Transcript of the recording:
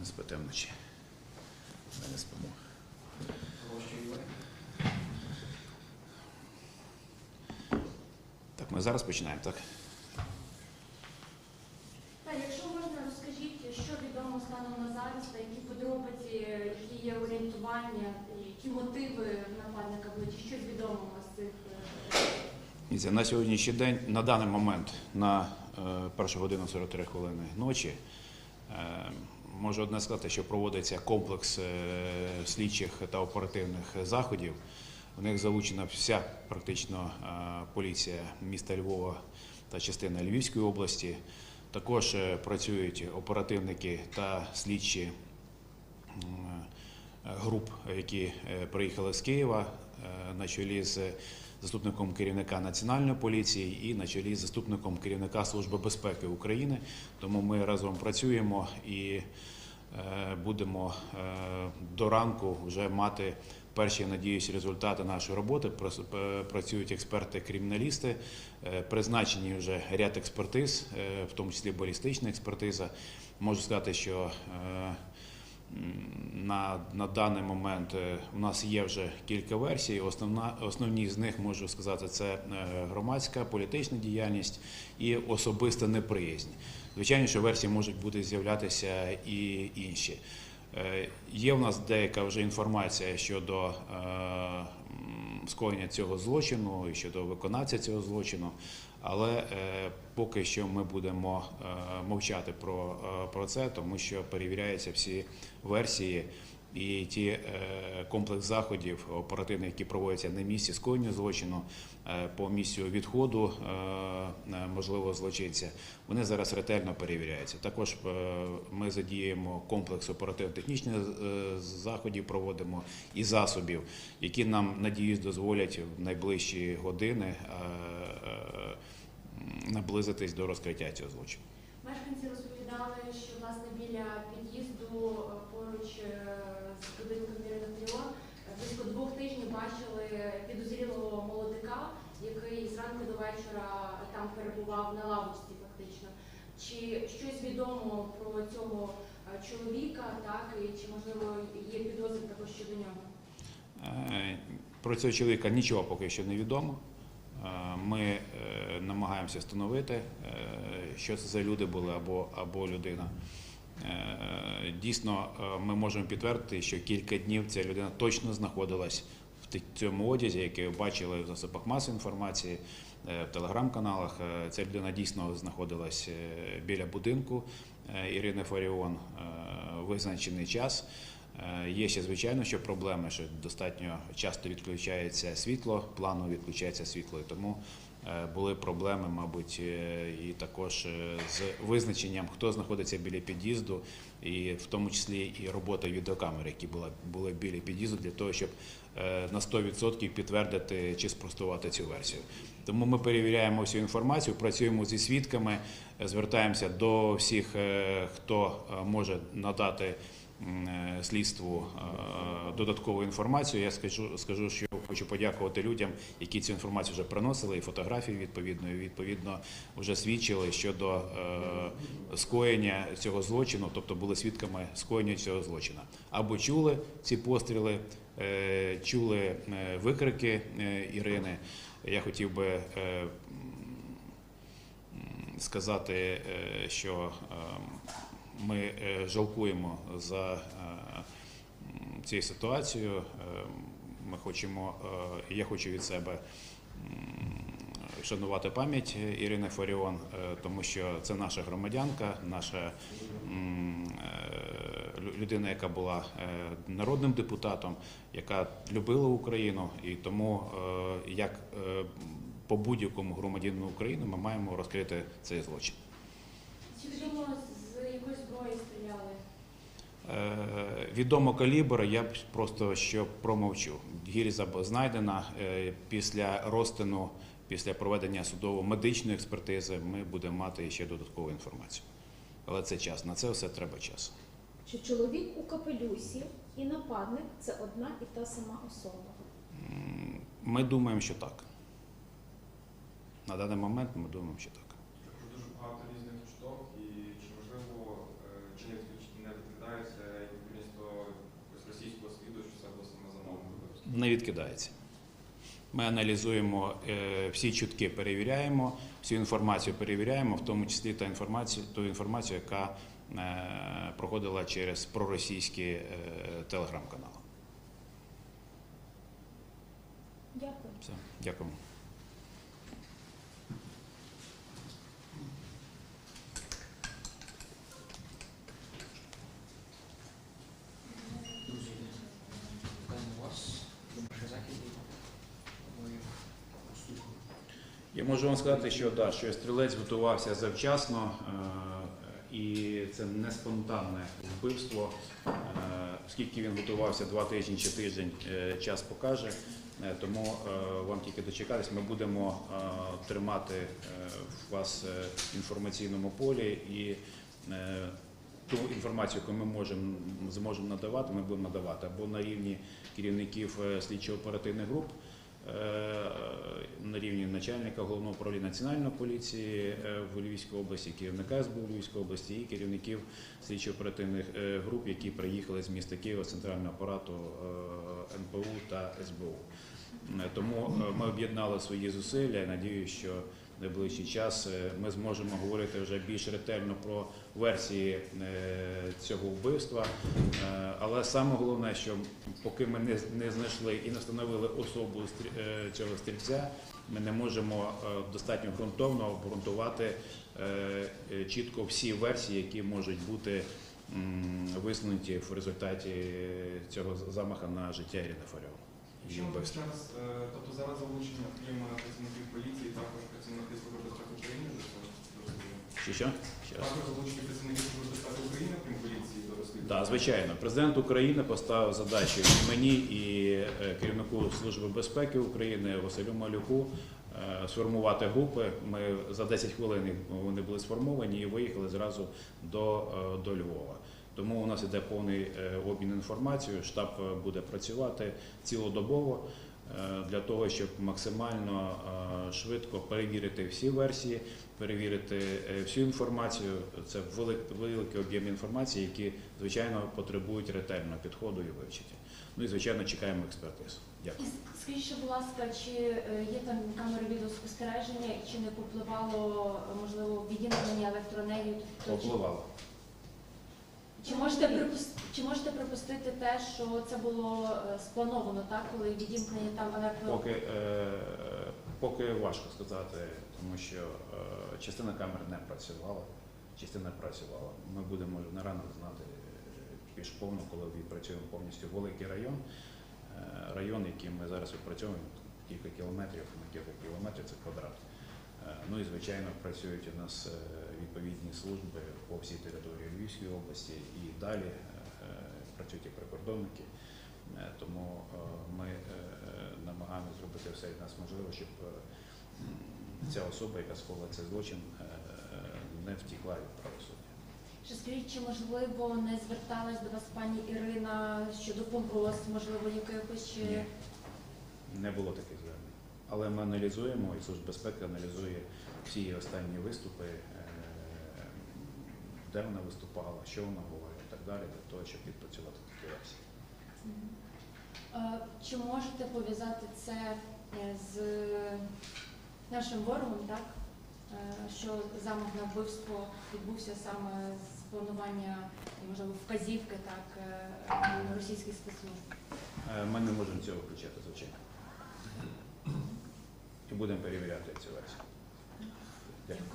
не спите вночі. Ми не спимо. Так, ми зараз починаємо, так? Так, якщо можна, розкажіть, що відомо станом на зараз, та які подробиці, які є орієнтування, які мотиви нападника були, щось відомо з цих е, На сьогоднішній день, на даний момент, на е, першу годину 43 хвилини ночі, е, можу одне сказати, що проводиться комплекс е, слідчих та оперативних заходів. В них залучена вся практично е, поліція міста Львова та частина Львівської області. Також е, працюють оперативники та слідчі груп, які приїхали з Києва на чолі з заступником керівника національної поліції і на чолі з заступником керівника Служби безпеки України. Тому ми разом працюємо і е, будемо е, до ранку вже мати перші, надіюсь, результати нашої роботи. Е, Працюють експерти-криміналісти, призначені вже ряд експертиз, в тому числі балістична експертиза. Можу сказати, що На, на даний момент е, у нас є вже кілька версій. Основна, основні з них можу сказати, це е, громадська політична діяльність і особиста неприязнь. Звичайно, що версії можуть бути з'являтися і інші. Е, Є в нас деяка вже інформація щодо скоєння цього злочину і щодо виконавця цього злочину, але е, поки що ми будемо е, мовчати про, е, про це, тому що перевіряються всі версії. І ті комплекс заходів оперативних, які проводяться на місці скоєння злочину по місцю відходу можливого злочинця, вони зараз ретельно перевіряються. Також ми задіємо комплекс оперативно-технічних заходів, проводимо і засобів, які нам надіюсь дозволять в найближчі години наблизитись до розкриття цього злочину. Мешканці розповідали, що власне біля під'їзду е, поруч е, з будинком е, близько двох тижнів бачили підозрілого молодика, який зранку до вечора там перебував на лавочці фактично. Чи щось відомо про цього е, чоловіка, так і чи можливо є підозри також щодо нього? Про цього чоловіка нічого поки що не відомо. Ми намагаємося встановити, е, що це за люди були або, або людина. Е, Дійсно, е, ми можемо підтвердити, що кілька днів ця людина точно знаходилась в цьому одязі, який ви бачили в засобах масової інформації, в телеграм-каналах. Ця людина дійсно знаходилась біля будинку Ірини Фаріон визначений час. Є ще звичайно, що проблеми, що достатньо часто відключається світло, планово відключається світло, і тому були проблеми, мабуть, е, і також е, з визначенням, хто знаходиться біля під'їзду, і в тому числі і робота відеокамер, які були, були біля під'їзду, для того, щоб е, на 100% підтвердити чи спростувати цю версію. Тому ми перевіряємо всю інформацію, працюємо зі свідками, е, звертаємося до всіх, е, хто е, може надати е, слідству е, додаткову інформацію. Я скажу, скажу, що хочу подякувати людям, які цю інформацію вже приносили, і фотографії відповідно, і відповідно вже свідчили щодо е, скоєння цього злочину, тобто були свідками скоєння цього злочину. Або чули ці постріли, е, чули е, викрики е, Ірини. Я хотів би е, сказати, е, що е, ми е, жалкуємо за е, цією ситуацією. Е, Ми хочемо, я хочу від себе шанувати пам'ять Ірини Фаріон, тому що це наша громадянка, наша людина, яка була народним депутатом, яка любила Україну, і тому як по будь-якому громадянину України ми маємо розкрити цей злочин. Чи відомо з якої зброї стріляли? Е, Відомо калібр, я б просто що промовчу. Гільза знайдена е, після розтину, після проведення судово-медичної експертизи. Ми будемо мати ще додаткову інформацію. Але це час. На це все треба час. Чи чоловік у капелюсі і нападник це одна і та сама особа? Ми думаємо, що так. На даний момент ми думаємо, що так. Дуже багато різних чуток, і відкидається відповідність російського світу що це було саме замовлення? Не відкидається. Ми аналізуємо е, всі чутки, перевіряємо, всю інформацію перевіряємо, в тому числі та інформацію, ту інформацію, яка е, проходила через проросійські е, телеграм-канали. Дякую. Все, дякую. Можу вам сказати, що, да, що стрілець готувався завчасно, е, і це не спонтанне вбивство. Е, Скільки він готувався два тижні чи тиждень, е, час покаже. Е, Тому е, вам тільки дочекатись. Ми будемо е, тримати е, вас е, в інформаційному полі і е, ту інформацію, яку ми можемо зможемо надавати, ми будемо надавати або на рівні керівників е, слідчо-оперативних груп. Е, На рівні начальника головного управління національної поліції е, в Львівській області, керівника СБУ Львівської області і керівників слідчо-оперативних е, груп, які приїхали з міста Києва, центрального апарату НПУ та СБУ. Тому ми об'єднали свої зусилля і надіюся, що найближчий час е, ми зможемо говорити вже більш ретельно про версії е, цього вбивства. Е, Але саме головне, що поки ми не, знайшли і не встановили особу цього стрільця, ми не можемо достатньо ґрунтовно обґрунтувати чітко всі версії, які можуть бути висунуті в результаті цього замаха на життя Ірини Фаріон. Що зараз, е, тобто зараз залучення крім працівників поліції, також працівники Служби безпеки України до цього що? Ще раз. Також залучені працівники Служби безпеки України, крім поліції, до розслідування? Так, звичайно, президент України поставив задачу і мені і е, керівнику Служби безпеки України Василю Малюку е, сформувати групи. Ми за 10 хвилин вони були сформовані і виїхали зразу до, до Львова. Тому у нас іде повний е, обмін інформацією. Штаб е, буде працювати цілодобово е, для того, щоб максимально швидко перевірити всі версії, перевірити всю інформацію. Це великий об'єм інформації, які звичайно потребують ретельного підходу і вивчення. Ну і звичайно чекаємо експертиз. Дякую. скажіть, будь ласка, чи є там камери відеоспостереження, і чи не попливало можливо відімкнення електроенергії? Попливало. Чи можете припус- чи можете припустити те, що це було е, сплановано, так, коли відімкнення там електро... Поки, е, поки важко сказати, тому що е, частина камер не працювала, частина працювала. Ми будемо на ранок знати е, більш повно, коли відпрацюємо повністю великий район. Е, Район, який ми зараз відпрацьовуємо, кілька кілометрів, на кілька кілометрів це квадрат. Е, Ну і звичайно працюють у нас е, відповідні служби по всій території Львівської області і далі е, працюють і прикордонники. Тому ми намагаємося зробити все від нас можливе, щоб ця особа, яка скоїла цей злочин, не втікла від правосуддя. Чи скажіть, чи можливо не зверталась до вас пані Ірина щодо погроз, можливо, якихось чи Ні. Не було таких. Але ми аналізуємо, і Служба безпеки аналізує всі її останні виступи, е, де вона виступала, що вона говорила і так далі, для того, щоб відпрацювати такі версії. Е, Чи можете пов'язати це е, з нашим ворогом, так? Що замах на вбивство відбувся саме з планування, можливо, вказівки так, російських спецслужб? Ми не можемо цього включати, звичайно. Будемо перевіряти цю версію. Дякую.